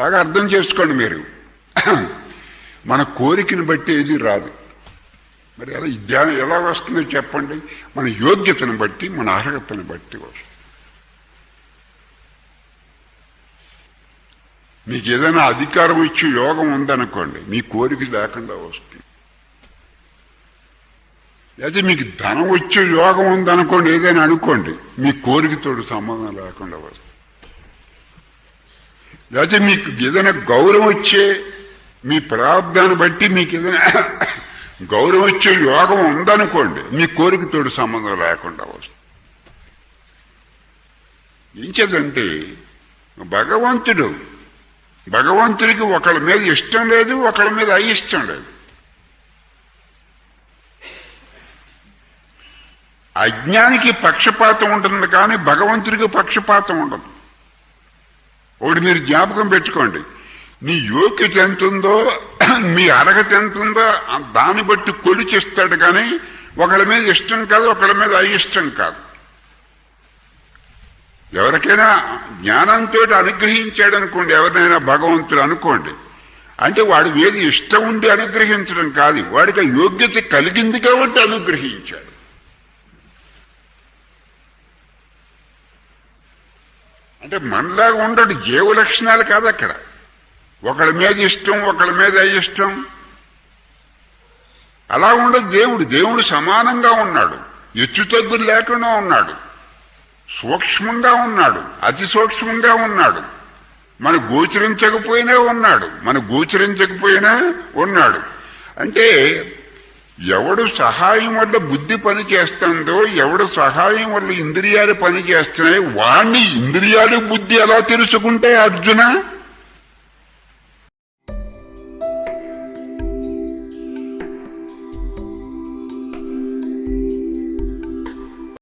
బాగా అర్థం చేసుకోండి మీరు. మన కోరికను బట్టి ఏది రాదు. మరి అలా ధ్యానం ఎలా వస్తుందో చెప్పండి. మన యోగ్యతను బట్టి మన అర్హతను బట్టి వస్తుంది మీకు ఏదైనా అధికారం ఇచ్చి యోగం ఉందనుకోండి మీ కోరిక లేకుండా వస్తుంది. అయితే మీకు ధనం వచ్చే యోగం ఉందనుకోండి ఏదైనా అనుకోండి మీ కోరికతోడు సంబంధం లేకుండా వస్తుంది. లేకపోతే మీకు ఏదైనా గౌరవం వచ్చే మీ ప్రాబ్దాన్ని బట్టి మీకు ఏదైనా గౌరవం వచ్చే యోగం ఉందనుకోండి మీ కోరికతోటి సంబంధం లేకుండా వస్తుంది. ఏం చేద్దంటే భగవంతుడు భగవంతుడికి ఒకళ్ళ మీద ఇష్టం లేదు ఒకళ్ళ మీద అయిష్టం లేదు. అజ్ఞానికి పక్షపాతం ఉంటుంది కానీ భగవంతుడికి పక్షపాతం ఉండదు. ఒకటి మీరు జ్ఞాపకం పెట్టుకోండి. నీ యోగ్యత ఎంత ఉందో మీ అర్హత ఎంత ఉందో దాన్ని బట్టి కొలిచిస్తాడు కానీ ఒకళ్ళ మీద ఇష్టం కాదు ఒకళ్ళ మీద అయిష్టం కాదు. ఎవరికైనా జ్ఞానంతో అనుగ్రహించాడు అనుకోండి ఎవరినైనా భగవంతుడు అనుకోండి. అంటే వాడి మీద ఇష్టం ఉండి అనుగ్రహించడం కాదు వాడికి యోగ్యత కలిగింది కాబట్టి అనుగ్రహించాడు. అంటే మనలాగా ఉండడు. జీవ లక్షణాలు కాదు అక్కడ. ఒకళ్ళ మీద ఇష్టం ఒకళ్ళ మీద అయిష్టం. అలా ఉండదు దేవుడు. దేవుడు సమానంగా ఉన్నాడు. ఎచ్చు తగ్గులు లేకుండా ఉన్నాడు. సూక్ష్మంగా ఉన్నాడు. అతి సూక్ష్మంగా ఉన్నాడు. మన గోచరించకపోయినా ఉన్నాడు. మన గోచరించకపోయినా ఉన్నాడు. అంటే ఎవడు సహాయం వల్ల బుద్ధి పని చేస్తుందో ఎవడు సహాయం వల్ల ఇంద్రియాలు పని చేస్తున్నాయి వాణ్ణి ఇంద్రియాలు బుద్ధి ఎలా తెలుసుకుంటాయి అర్జున?